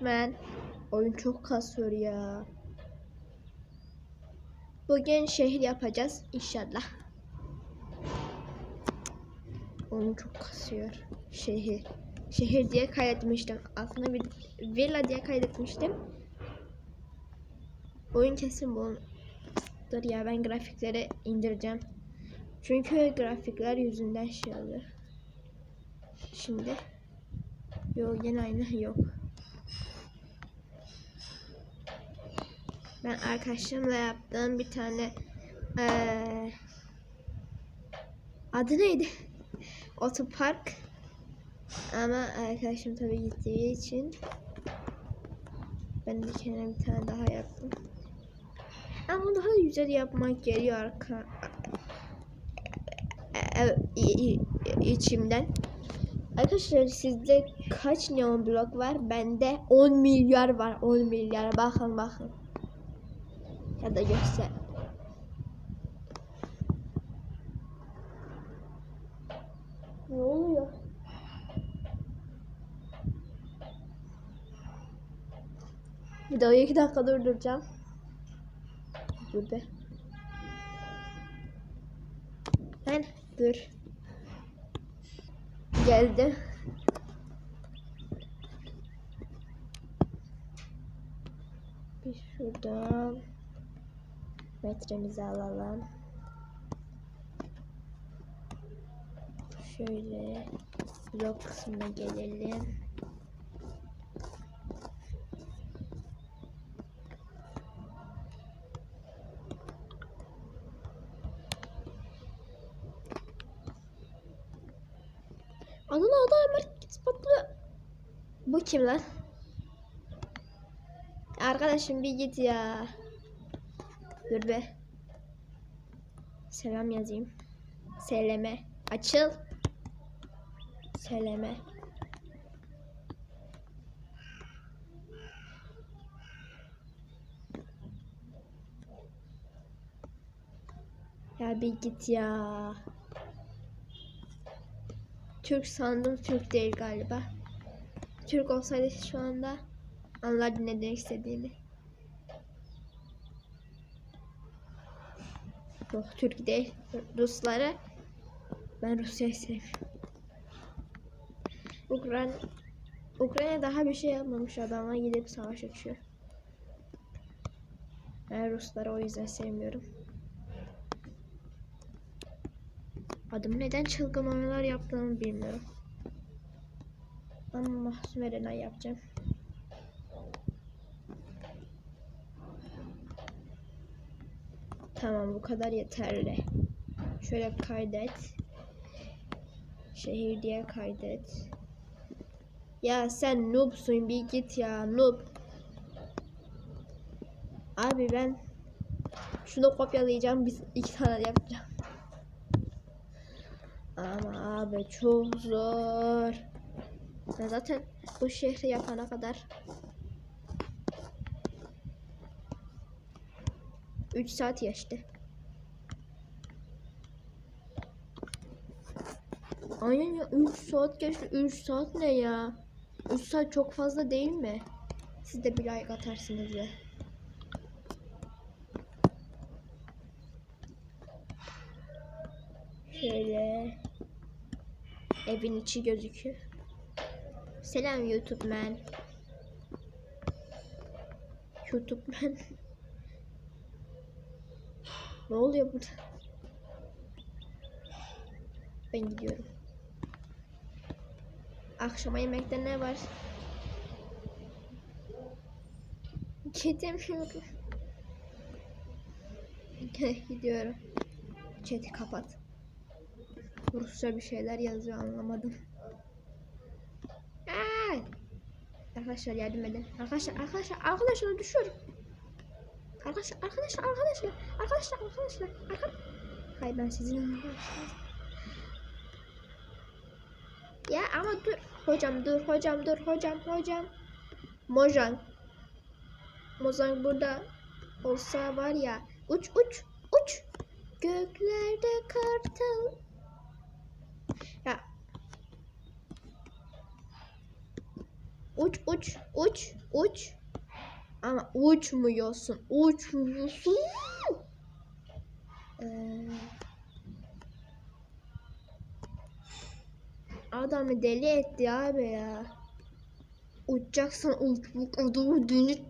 YouTube'men. Oyun çok kasıyor ya. Bugün şehir yapacağız inşallah. Oyun çok kasıyor. Şehir. Şehir diye kaydetmiştim. Aslında bir villa diye kaydetmiştim. Oyun kesin bu. Dur ya ben grafikleri indireceğim. Çünkü grafikler yüzünden şey oluyor. Şimdi. Yok yine aynı yok. Ben arkadaşımla yaptığım bir tane eee adı neydi? Otopark. Ama arkadaşım tabii gittiği için ben de kendime bir tane daha yaptım. Ama daha güzel yapmak geliyor arka e- e- e- içimden. Arkadaşlar sizde kaç neon blok var? Bende 10 milyar var. 10 milyar. Bakın bakın. Ya da göster. Ne oluyor? Videoyu 2 dakika durduracağım. Dur be. Ben dur. Geldi. Bir şuradan metremizi alalım. Şöyle blok kısmına gelelim. Adını adı Ömer ispatlı. Bu kim lan? Arkadaşım bir git ya. Dur be. Selam yazayım. Seleme. Açıl. Seleme. Ya bir git ya. Türk sandım Türk değil galiba. Türk olsaydı şu anda anlardı ne demek istediğimi. Yok Türk değil. Rusları ben Rusya'yı sevmiyorum. Ukrayna Ukrayna daha bir şey yapmamış adamlar gidip savaş açıyor. Ben Rusları o yüzden sevmiyorum. Adımı neden çılgın oyunlar yaptığımı bilmiyorum. Ama Mahsun Erenay yapacağım. Tamam bu kadar yeterli. Şöyle kaydet. Şehir diye kaydet. Ya sen noobsun bir git ya noob. Abi ben şunu kopyalayacağım biz iki tane yapacağım. Ama abi çok zor. Ben zaten bu şehri yapana kadar 3 saat geçti. Aynen ya 3 saat geçti. 3 saat ne ya? 3 saat çok fazla değil mi? Siz de bir like atarsınız ya. Şöyle evin içi gözüküyor. Selam YouTube man. YouTube man. ne oluyor burada? Ben gidiyorum. Akşama yemekte ne var? Gidemiyorum. gidiyorum. Chat'i kapat. Rusça bir şeyler yazıyor anlamadım. Aa! Arkadaşlar yardım edin. Arkadaşlar arkadaşlar arkadaşlar düşüyorum. Arkadaşlar arkadaşlar arkadaşlar arkadaşlar arkadaşlar arkadaşlar. Hayır ben sizin Ya ama dur. Hocam dur hocam dur hocam hocam. Mojang. Mojang burada olsa var ya. Uç uç uç. Göklerde kartal. Ya Uç uç uç uç. Ama uçmuyorsun. Uçmuyorsun. Ee, adamı deli etti abi ya. Uçacaksan uç. Bu adamı deli.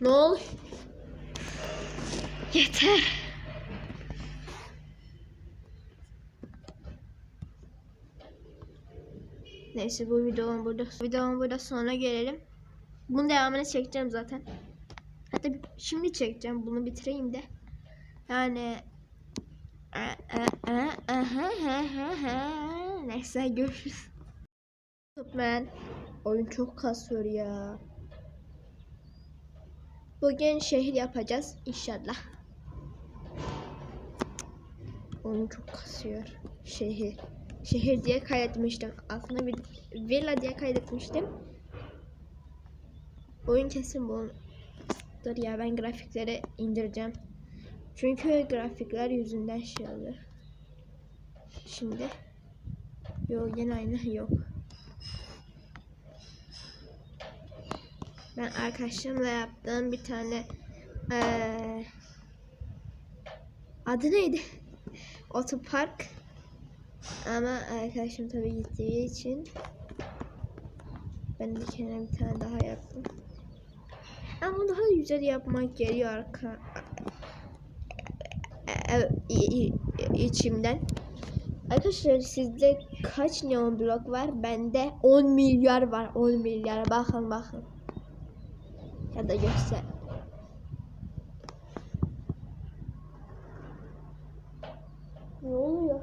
Ne ol? Yeter. Neyse bu videonun burada videonun burada sonuna gelelim. Bunun devamını çekeceğim zaten. Hatta şimdi çekeceğim. Bunu bitireyim de. Yani Neyse görüşürüz. Ben oyun çok kasıyor ya. Bugün şehir yapacağız inşallah. Oyun çok kasıyor. Şehir. Şehir diye kaydetmiştim. Aslında bir villa diye kaydetmiştim. Oyun kesin bu. Dur ya ben grafikleri indireceğim. Çünkü grafikler yüzünden şey olur. Şimdi. Yok yine aynı yok. Ben arkadaşımla yaptığım bir tane eee adı neydi? Otopark. Ama arkadaşım tabii gittiği için ben de kendime bir tane daha yaptım. Ama daha güzel yapmak geliyor arka içimden. Arkadaşlar sizde kaç neon blok var? Bende 10 milyar var. 10 milyar. Bakın bakın. Ya da göster. Ne oluyor?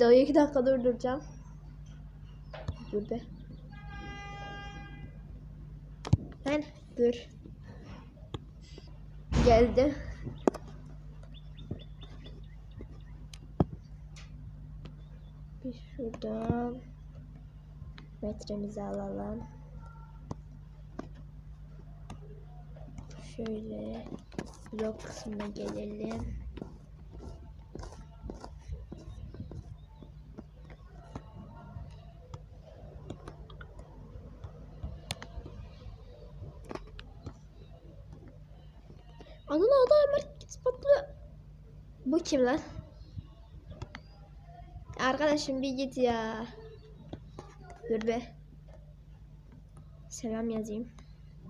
Videoyu 2 dakika durduracağım. Dur be. Ben dur. Geldi. Bir şuradan metremizi alalım. Şöyle blok kısmına gelelim. Anıl adam hemen ispatlı. Bu kim lan? Arkadaşım bir git ya. Dur be. Selam yazayım.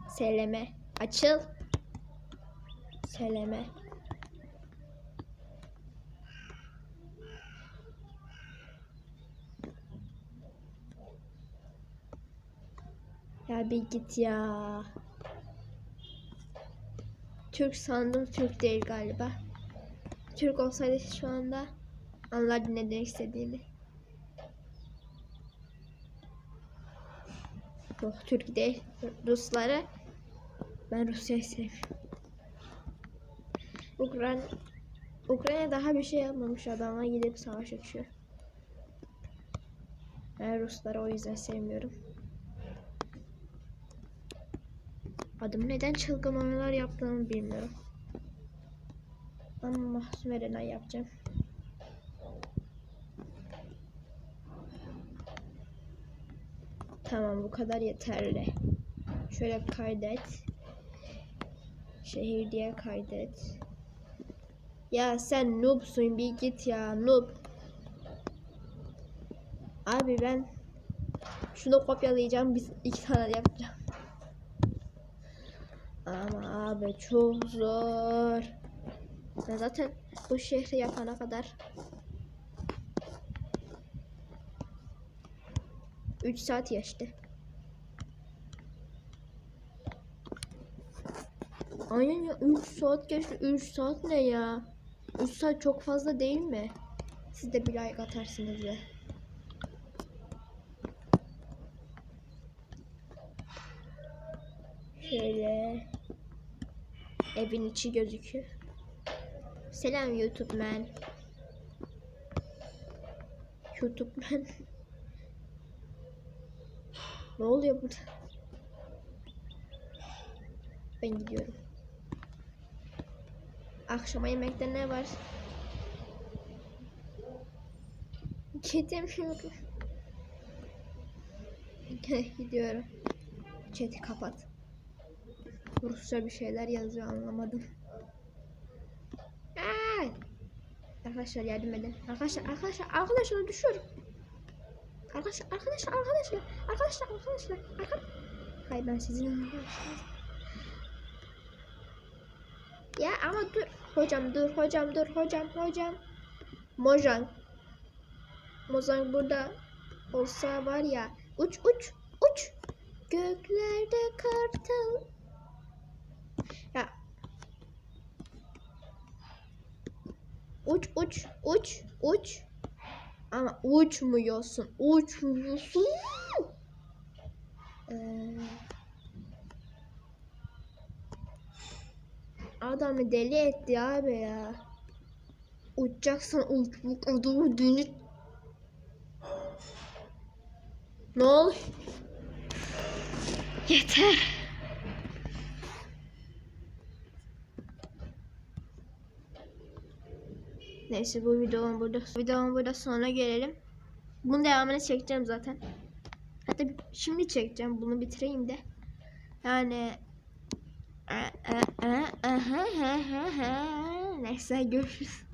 Seleme. Açıl. Seleme. Ya bir git ya. Türk sandım Türk değil galiba. Türk olsaydı şu anda anlardı ne demek istediğimi. Yok Türk değil. Rusları ben Rusya'yı sevmiyorum. Ukrayna Ukrayna daha bir şey yapmamış adamla gidip savaş açıyor. Ben Rusları o yüzden sevmiyorum. Adım neden çılgın oyunlar yaptığımı bilmiyorum. Ama Erenay yapacağım. Tamam bu kadar yeterli. Şöyle kaydet. Şehir diye kaydet. Ya sen noobsun bir git ya noob. Abi ben şunu kopyalayacağım. Biz iki tane yapacağım. Ama abi çok zor. Ben zaten bu şehri yapana kadar 3 saat geçti. Aynen ya 3 saat geçti. 3 saat ne ya? 3 saat çok fazla değil mi? Siz de bir like atarsınız ya. Şöyle evin içi gözüküyor. Selam YouTube man. YouTube man. ne oluyor burada? Ben gidiyorum. Akşama yemekte ne var? Gidemiyorum. Gidiyorum. Chat'i kapat. Rusça bir şeyler yazıyor anlamadım. Aa! Arkadaşlar yardım edin. Arkadaşlar arkadaşlar arkadaşlar düşüyorum. Arkadaşlar arkadaşlar arkadaşlar arkadaşlar arkadaşlar arkadaşlar. Hayır ben sizin Ya ama dur. Hocam dur hocam dur hocam hocam. Mojang. Mojang burada olsa var ya. Uç uç uç. Göklerde kartal. Uç uç uç uç. Ama uçmuyorsun. Uçmuyorsun. Ee, adamı deli etti abi ya. Uçacaksan uç. Bu adamı deli. Ne ol? Yeter. Neyse bu videonun burada videonun burada sonuna gelelim. Bunun devamını çekeceğim zaten. Hatta şimdi çekeceğim. Bunu bitireyim de. Yani neyse görüşürüz.